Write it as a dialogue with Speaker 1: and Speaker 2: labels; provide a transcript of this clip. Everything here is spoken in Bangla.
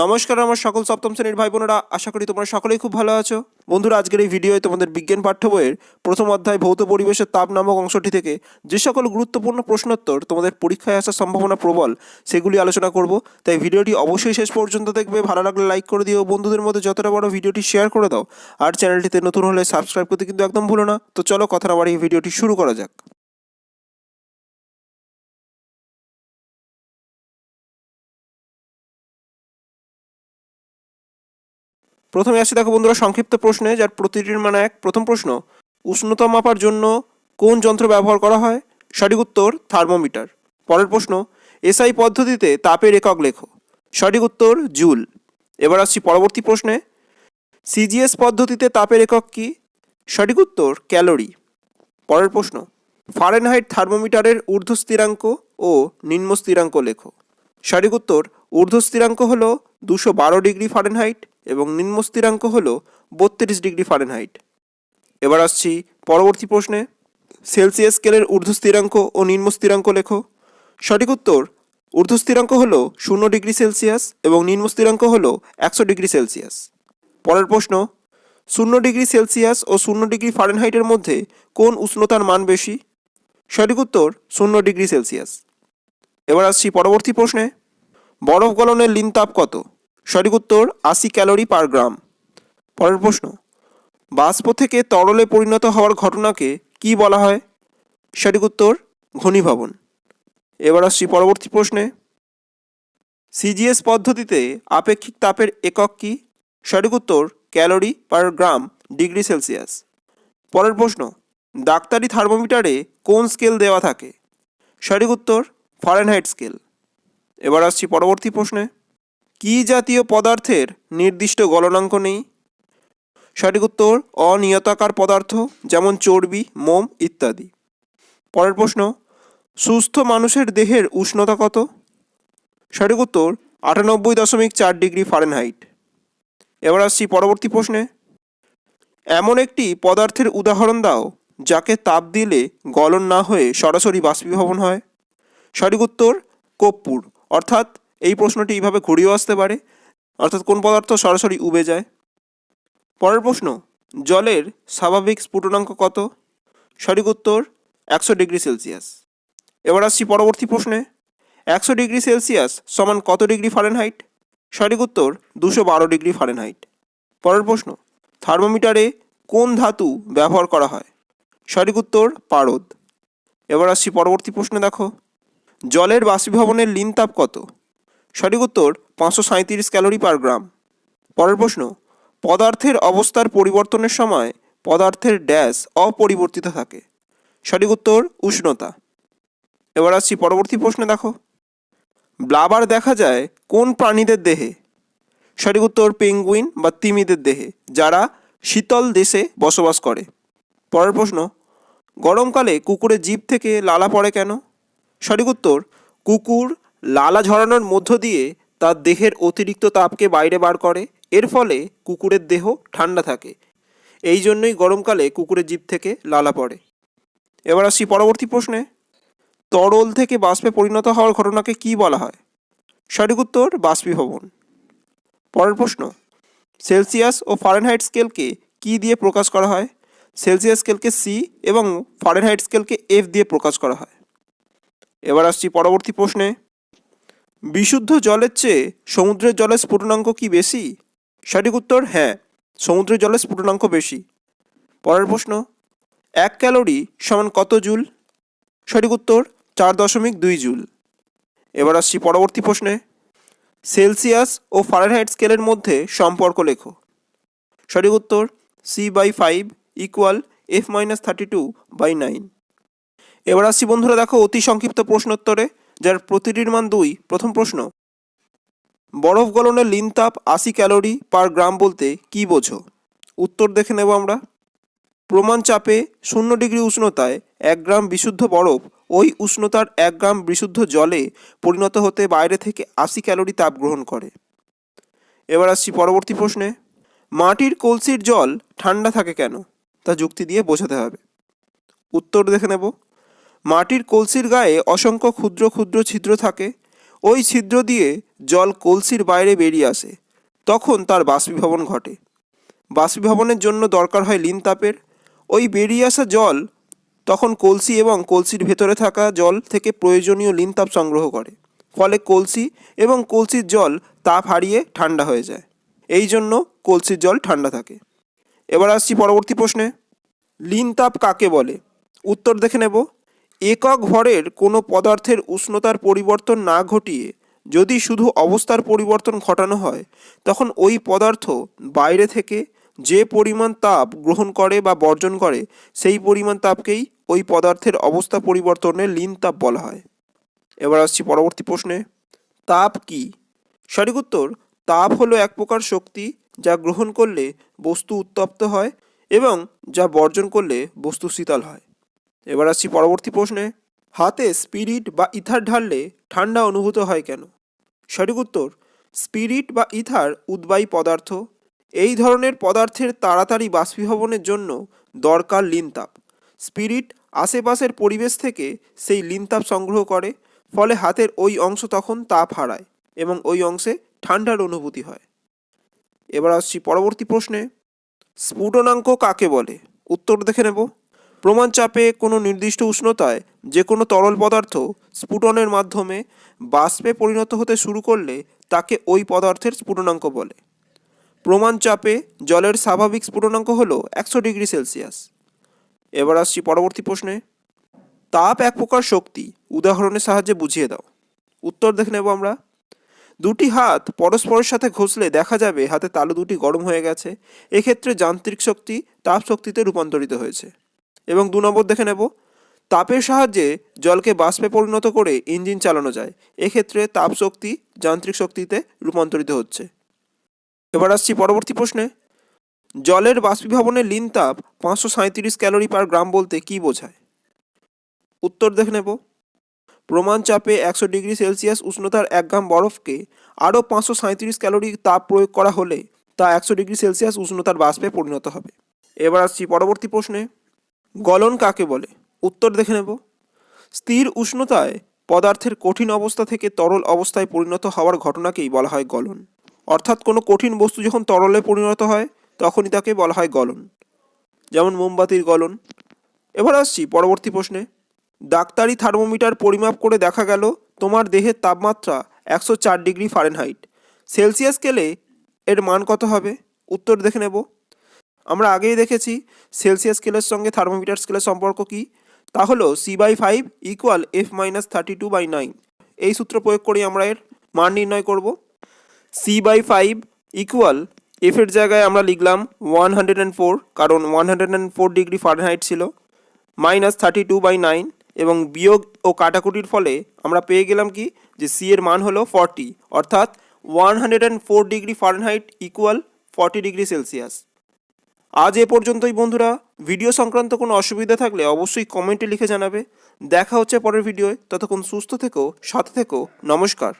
Speaker 1: নমস্কার, আমার সকল সপ্তম শ্রেণির ভাই বোনেরা। আশা করি তোমরা সকলেই খুব ভালো আছো। বন্ধুরা, আজকের এই ভিডিওয়ে তোমাদের বিজ্ঞান পাঠ্য বইয়ের প্রথম অধ্যায় ভৌত পরিবেশের তাপ নামক অংশটি থেকে যে সকল গুরুত্বপূর্ণ প্রশ্নোত্তর তোমাদের পরীক্ষায় আসার সম্ভাবনা প্রবল, সেগুলি আলোচনা করব। তাই ভিডিওটি অবশ্যই শেষ পর্যন্ত দেখবে। ভালো লাগলে লাইক করে দিও। বন্ধুদের মধ্যে যতটা বড় ভিডিওটি শেয়ার করে দাও। আর চ্যানেলটিতে নতুন হলে সাবস্ক্রাইব করতে কিন্তু একদম ভুলো না। তো চলো কথা বাড়িয়ে ভিডিওটি শুরু করা যাক। প্রথমে আসি দেখো বন্ধুরা, সংক্ষিপ্ত প্রশ্নে, যার প্রতিটির মানে এক। প্রথম প্রশ্ন, উষ্ণতা মাপার জন্য কোন যন্ত্র ব্যবহার করা হয়? সঠিক উত্তর, থার্মোমিটার। পরের প্রশ্ন, এসআই পদ্ধতিতে তাপের একক লেখো। সঠিক উত্তর, জুল। এবার আসছি পরবর্তী প্রশ্নে, সিজিএস পদ্ধতিতে তাপের একক কি? সঠিক উত্তর, ক্যালোরি। পরের প্রশ্ন, ফারেনহাইট থার্মোমিটারের ঊর্ধ্ব স্থিরাঙ্ক ও নিম্ন স্থিরাঙ্ক লেখো। সঠিক উত্তর, ঊর্ধ্ব স্থিরাঙ্ক হল দুশো বারো ডিগ্রি ফারেনহাইট এবং নিম্ন স্থিরাঙ্ক হল বত্রিশ ডিগ্রি ফারেনহাইট। এবার আসছি পরবর্তী প্রশ্নে। সেলসিয়াস স্কেলের ঊর্ধ্ব স্থিরাঙ্ক ও নিম্ন স্থিরাঙ্ক লেখো। সঠিক উত্তর ঊর্ধ্ব স্থিরাঙ্ক হল শূন্য ডিগ্রি সেলসিয়াস এবং নিম্ন স্থিরাঙ্ক হল একশো ডিগ্রি সেলসিয়াস। পরের প্রশ্ন, শূন্য ডিগ্রি সেলসিয়াস ও শূন্য ডিগ্রি ফারেনহাইটের মধ্যে কোন উষ্ণতার মান বেশি? সঠিক উত্তর, শূন্য ডিগ্রি সেলসিয়াস। এবার আসছি পরবর্তী প্রশ্নে। বরফ গলনের লিন তাপ কত? সঠিক উত্তর, আশি ক্যালোরি পার গ্রাম। পরের প্রশ্ন, বাষ্প থেকে তরলে পরিণত হওয়ার ঘটনাকে কি বলা হয়? সঠিক উত্তর, ঘনীভবন। এবার আসছি পরবর্তী প্রশ্নে। সিজিএস পদ্ধতিতে আপেক্ষিক তাপের একক কি? সঠিক উত্তর, calorie per gram, degree Celsius. পরের প্রশ্ন, ডাক্তারি থার্মোমিটারে কোন স্কেল দেওয়া থাকে? সঠিক উত্তর, ফারেনহাইট স্কেল। এবার আসছি পরবর্তী প্রশ্নে। কী জাতীয় পদার্থের নির্দিষ্ট গলনাঙ্ক নেই? সঠিক উত্তর, অনিয়তাকার পদার্থ, যেমন চর্বি, মোম ইত্যাদি। পরের প্রশ্ন, সুস্থ মানুষের দেহের উষ্ণতা কত? সঠিক উত্তর, আটানব্বই দশমিক চার ডিগ্রি ফারেনহাইট। এবার আসছি পরবর্তী প্রশ্নে। এমন একটি পদার্থের উদাহরণ দাও, যাকে তাপ দিলে গলন না হয়ে সরাসরি বাষ্পীভবন হয়। সঠিক উত্তর, কর্পূর, অর্থাৎ এই প্রশ্নটি এইভাবে ঘুরিয়েও আসতে পারে। অর্থাৎ কোন পদার্থ সরাসরি উবে যায়? পরের প্রশ্ন, জলের স্বাভাবিক স্ফুটনাঙ্ক কত? সঠিক উত্তর, একশো ডিগ্রি সেলসিয়াস। এবার আসছি পরবর্তী প্রশ্নে। একশো ডিগ্রি সেলসিয়াস সমান কত ডিগ্রি ফারেনহাইট? সঠিক উত্তর, দুশো বারো ডিগ্রি ফারেনহাইট। পরের প্রশ্ন, থার্মোমিটারে কোন ধাতু ব্যবহার করা হয়? সঠিক উত্তর, পারদ। এবার আসছি পরবর্তী প্রশ্নে দেখো। জলের বাষ্পীভবনের লিন তাপ কত? সঠিক উত্তর পাঁচশো সাঁইত্রিশ ক্যালোরি পার গ্রাম। পরের প্রশ্ন, পদার্থের অবস্থার পরিবর্তনের সময় পদার্থের ড্যাশ অপরিবর্তিত থাকে। সঠিক উত্তর, উষ্ণতা। এবার আসছি পরবর্তী প্রশ্নে, দেখো। ব্লাবার দেখা যায় কোন প্রাণীদের দেহে? সঠিক উত্তর, পেঙ্গুইন বা তিমিদের দেহে, যারা শীতল দেশে বসবাস করে। পরের প্রশ্ন, গরমকালে কুকুরের জীব থেকে লালা পড়ে কেন? সঠিক উত্তর, কুকুর লালা ঝরানোর মধ্য দিয়ে তার দেহের অতিরিক্ত তাপকে বাইরে বার করে। এর ফলে কুকুরের দেহ ঠান্ডা থাকে। এই জন্যই গরমকালে কুকুরের জীব থেকে লালা পড়ে। এবার আসছি পরবর্তী প্রশ্নে। তরল থেকে বাষ্পে পরিণত হওয়ার ঘটনাকে কি বলা হয়? সঠিক উত্তর, বাষ্পীভবন। পরের প্রশ্ন, সেলসিয়াস ও ফারেনহাইট স্কেলকে কি দিয়ে প্রকাশ করা হয়? সেলসিয়াস স্কেলকে সি এবং ফারেনহাইট স্কেলকে এফ দিয়ে প্রকাশ করা হয়। এবার আসছি পরবর্তী প্রশ্নে। বিশুদ্ধ জলের চেয়ে সমুদ্রের জলের স্ফুটনাঙ্ক কি বেশি? সঠিক উত্তর হ্যাঁ সমুদ্রের জলের স্ফুটনাঙ্ক বেশি। পরের প্রশ্ন, এক ক্যালোরি সমান কত জুল? সঠিক উত্তর, চার দশমিক দুই জুল। এবার আসছি পরবর্তী প্রশ্নে। সেলসিয়াস ও ফারেনহাইট স্কেলের মধ্যে সম্পর্ক লেখো। সঠিক উত্তর C by five equal F minus thirty two by nine এবার আসছি বন্ধুরা, দেখো অতি সংক্ষিপ্ত প্রশ্নোত্তরে। যার প্রতিটির মান দুই। প্রথম প্রশ্ন, বরফ গলনের লিন তাপ আশি ক্যালোরি পার গ্রাম বলতে কি বোঝো? উত্তর দেখে নেব আমরা। প্রমাণ চাপে শূন্য ডিগ্রি উষ্ণতায় এক গ্রাম বিশুদ্ধ বরফ ওই উষ্ণতার এক গ্রাম বিশুদ্ধ জলে পরিণত হতে বাইরে থেকে আশি ক্যালোরি তাপ গ্রহণ করে। এবার আসছি পরবর্তী প্রশ্নে, মাটির কলসির জল ঠান্ডা থাকে কেন? তা যুক্তি দিয়ে বোঝাতে হবে। উত্তর দেখে নেব। মাটির কলসির গায়ে অসংখ্য ক্ষুদ্র ক্ষুদ্র ছিদ্র থাকে। ওই ছিদ্র দিয়ে জল কলসির বাইরে বেরিয়ে আসে। তখন তার বাষ্পীভবন ঘটে। বাষ্পীভবনের জন্য দরকার হয় লিন তাপের। ওই বেরিয়ে আসা জল তখন কলসি এবং কলসির ভেতরে থাকা জল থেকে প্রয়োজনীয় লিন তাপ সংগ্রহ করে। ফলে কলসি এবং কলসির জল তাপ হারিয়ে ঠান্ডা হয়ে যায়। এই জন্য কলসির জল ঠান্ডা থাকে। এবার আসছি পরবর্তী প্রশ্নে। লিন তাপ কাকে বলে? উত্তর দেখে নেব। একক ভরের কোনো পদার্থের উষ্ণতার পরিবর্তন না ঘটিয়ে যদি শুধু অবস্থার পরিবর্তন ঘটানো হয়, তখন ওই পদার্থ বাইরে থেকে যে পরিমাণ তাপ গ্রহণ করে বা বর্জন করে, সেই পরিমাণ তাপকেই ওই পদার্থের অবস্থা পরিবর্তনে লিন তাপ বলা হয়। এবার আসছি পরবর্তী প্রশ্নে। তাপ কি? সঠিক উত্তর, তাপ হলো এক প্রকার শক্তি যা গ্রহণ করলে বস্তু উত্তপ্ত হয় এবং যা বর্জন করলে বস্তু শীতল হয়। এবার আসছি পরবর্তী প্রশ্নে। হাতে স্পিরিট বা ইথার ঢাললে ঠান্ডা অনুভূত হয় কেন? সঠিক উত্তর, স্পিরিট বা ইথার উদ্বায়ী পদার্থ। এই ধরনের পদার্থের তাড়াতাড়ি বাষ্পীভবনের জন্য দরকার লিনতাপ। স্পিরিট আশেপাশের পরিবেশ থেকে সেই লিনতাপ সংগ্রহ করে, ফলে হাতের ওই অংশ তখন তাপ হারায় এবং ওই অংশে ঠান্ডার অনুভূতি হয়। এবার আসছি পরবর্তী প্রশ্নে। স্ফুটনাঙ্ক কাকে বলে? উত্তর দেখে নেব। প্রমাণ চাপে কোনো নির্দিষ্ট উষ্ণতায় যে কোনো তরল পদার্থ স্ফুটনের মাধ্যমে বাষ্পে পরিণত হতে শুরু করলে তাকে ওই পদার্থের স্ফুটনাঙ্ক বলে। প্রমাণ চাপে জলের স্বাভাবিক স্ফুটনাঙ্ক হল একশো ডিগ্রি সেলসিয়াস। এবার আসছি পরবর্তী প্রশ্নে। তাপ এক প্রকার শক্তি, উদাহরণের সাহায্যে বুঝিয়ে দাও। উত্তর দেখে নেব আমরা। দুটি হাত পরস্পরের সাথে ঘষলে দেখা যাবে হাতে তালু দুটি গরম হয়ে গেছে। এক্ষেত্রে যান্ত্রিক শক্তি তাপ শক্তিতে রূপান্তরিত হয়েছে। এবং দু নম্বর দেখে নেব। তাপের সাহায্যে জলকে বাষ্পে পরিণত করে ইঞ্জিন চালানো যায়। এক্ষেত্রে তাপ শক্তি যান্ত্রিক শক্তিতে রূপান্তরিত হচ্ছে। এবার আসছি পরবর্তী প্রশ্নে। জলের বাষ্পীভবনের লিন তাপ পাঁচশো সাঁত্রিশ ক্যালোরি পার গ্রাম বলতে কী বোঝায়? উত্তর দেখে নেব। প্রমাণ চাপে একশো ডিগ্রি সেলসিয়াস উষ্ণতার এক গ্রাম বরফকে আরও পাঁচশো সাঁত্রিশ ক্যালোরি তাপ প্রয়োগ করা হলে তা একশো ডিগ্রি সেলসিয়াস উষ্ণতার বাষ্পে পরিণত হবে। এবার আসছি পরবর্তী প্রশ্নে। গলন কাকে বলে? উত্তর দেখে নেব। স্থির উষ্ণতায় পদার্থের কঠিন অবস্থা থেকে তরল অবস্থায় পরিণত হওয়ার ঘটনাকেই বলা হয় গলন। অর্থাৎ কোনো কঠিন বস্তু যখন তরলে পরিণত হয়, তখনই তাকে বলা হয় গলন। যেমন মোমবাতির গলন। এবার আসছি পরবর্তী প্রশ্নে। ডাক্তারি থার্মোমিটার পরিমাপ করে দেখা গেল, তোমার দেহের তাপমাত্রা একশো চার ডিগ্রি ফারেনহাইট। সেলসিয়াস স্কেলে এর মান কত হবে? উত্তর দেখে নেব। আমরা আগেই দেখেছি সেলসিয়াস স্কেলের সঙ্গে থার্মোমিটার স্কেলের সম্পর্ক কী? তা হলো C by five equal F minus thirty two by nine এই সূত্র প্রয়োগ করে আমরা এর মান নির্ণয় করব। সি বাই ফাইভ ইকুয়াল এফের জায়গায় আমরা লিখলাম ওয়ান হান্ড্রেড অ্যান্ড ফোর কারণ one hundred and four degree Fahrenheit ছিল minus thirty two by nine এবং বিয়োগ ও কাটাকুটির ফলে আমরা পেয়ে গেলাম কি? যে সি এর মান হলো ফর্টি অর্থাৎ one hundred and four degree Fahrenheit equal forty degree Celsius আজ এ পর্যন্তই বন্ধুরা। ভিডিও সংক্রান্ত কোনো অসুবিধা থাকলে অবশ্যই কমেন্টে লিখে জানাবে। দেখা হচ্ছে পরের ভিডিওয়। ততক্ষণ সুস্থ থেকো, সাথে থেকো। নমস্কার।